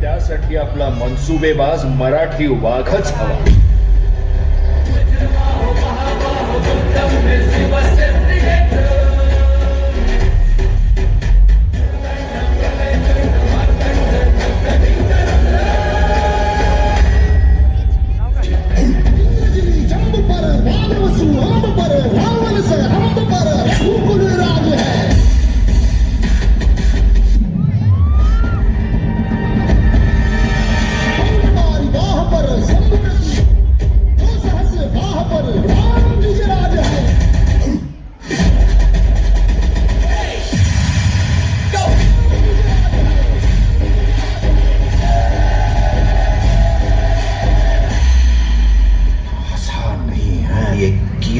त्यासाठी आपला मनसुबेबाज मराठी वाघच हवा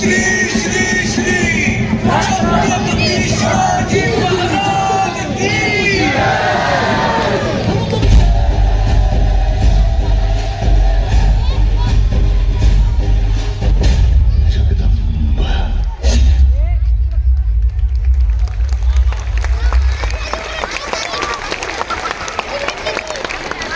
Scream!